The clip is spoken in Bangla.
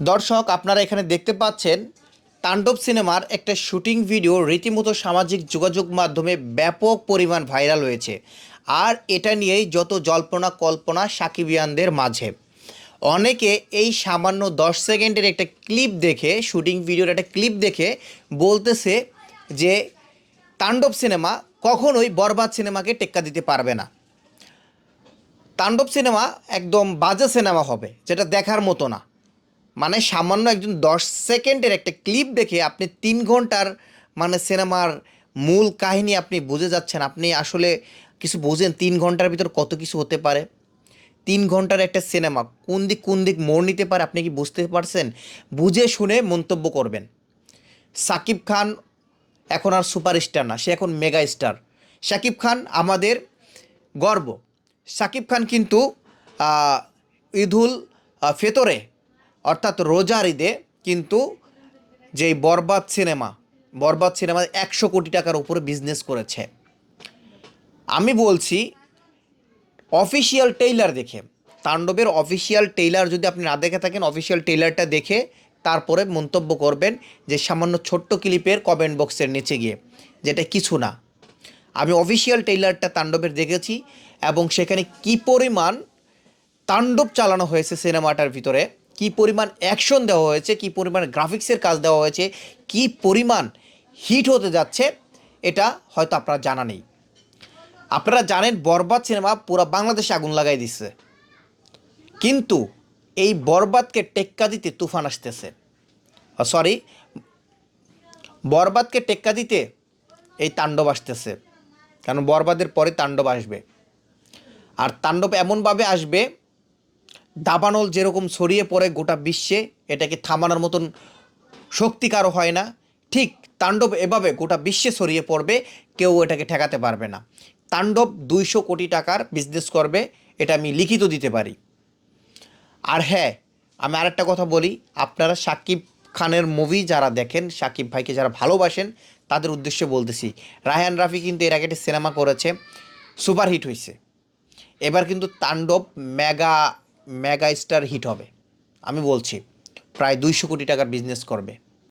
দর্শক, আপনারা এখানে দেখতে পাচ্ছেন তাণ্ডব সিনেমার একটা শুটিং ভিডিও, রীতিমতো সামাজিক যোগাযোগ মাধ্যমে ব্যাপক পরিমাণ ভাইরাল হয়েছে। আর এটা নিয়েই যত জল্পনা কল্পনা সাকিবিয়ানদের মাঝে। অনেকে এই সামান্য দশ সেকেন্ডের একটা ক্লিপ দেখে, শুটিং ভিডিওর একটা ক্লিপ দেখে বলতেছে যে, তাণ্ডব সিনেমা কখনোই বরবাদ সিনেমাকে টেক্কা দিতে পারবে না। তাণ্ডব সিনেমা একদম বাজে সিনেমা হবে, যেটা দেখার মতো না। মানে সামান্য একজন দশ সেকেন্ডের একটা ক্লিপ দেখে আপনি তিন ঘণ্টার মানে সিনেমার মূল কাহিনী আপনি বুঝে যাচ্ছেন। আপনি আসলে কিছু বুঝেন তিন ঘণ্টার ভিতর কত কিছু হতে পারে। তিন ঘণ্টার একটা সিনেমা কোন দিক কোন দিক মোড় নিতে পারে আপনি কি বুঝতে পারছেন? বুঝে শুনে মন্তব্য করবেন। সাকিব খান এখন আর সুপারস্টার না, সে এখন মেগা স্টার সাকিব খান আমাদের গর্ব। সাকিব খান কিন্তু ঈদুল ফেতরে অর্থাৎ রোজার ঈদে কিন্তু যেই বরবাদ সিনেমা বরবাদ সিনেমা একশো কোটি টাকার উপরে বিজনেস করেছে। আমি বলছি অফিসিয়াল টেইলার দেখে, তাণ্ডবের অফিসিয়াল টেইলার যদি আপনি না দেখে থাকেন অফিসিয়াল টেইলারটা দেখে তারপরে মন্তব্য করবেন যে সামান্য ছোট্ট ক্লিপের কমেন্ট বক্সের নিচে গিয়ে, যেটা কিছু না। আমি অফিসিয়াল টেইলারটা তাণ্ডবের দেখেছি এবং সেখানে কি পরিমাণ তাণ্ডব চালানো হয়েছে সিনেমাটার ভিতরে কি পরিমাণ অ্যাকশন দেওয়া হয়েছে, কি পরিমাণ গ্রাফিক্সের কাজ দেওয়া হয়েছে, কি পরিমাণ হিট হতে যাচ্ছে, এটা হয়তো আপনারা জানা নেই। আপনারা জানেন বরবাদ সিনেমা পুরো বাংলাদেশে আগুন লাগাই দিচ্ছে কিন্তু এই বরবাদকে টেক্কা দিতে তুফান আসতেছে। সরি বরবাদকে টেক্কা দিতে এই তাণ্ডব আসতেছে। কারণ বরবাদের পরে তাণ্ডব আসবে। আর তাণ্ডব এমনভাবে আসবে দাবানল যেরকম ছড়িয়ে পড়ে গোটা বিশ্বে, এটাকে থামানোর মতন শক্তি কারও হয় না। ঠিক তাণ্ডব এভাবে গোটা বিশ্বে ছড়িয়ে পড়বে, কেউ এটাকে ঠেকাতে পারবে না। তাণ্ডব দুইশো কোটি টাকার বিজনেস করবে, এটা আমি লিখিত দিতে পারি। আর হ্যাঁ আমি আরেকটা কথা বলি, আপনারা সাকিব খানের মুভি যারা দেখেন, সাকিব ভাইকে যারা ভালোবাসেন, তাদের উদ্দেশ্যে বলতেছি, রায়হান রাফি কিন্তু এর আগে একটা সিনেমা করেছে, সুপারহিট হয়েছে এবার কিন্তু তাণ্ডব মেগা মেগা স্টার হিট হবে। আমি বলছি প্রায় দুইশো কোটি টাকার বিজনেস করবে।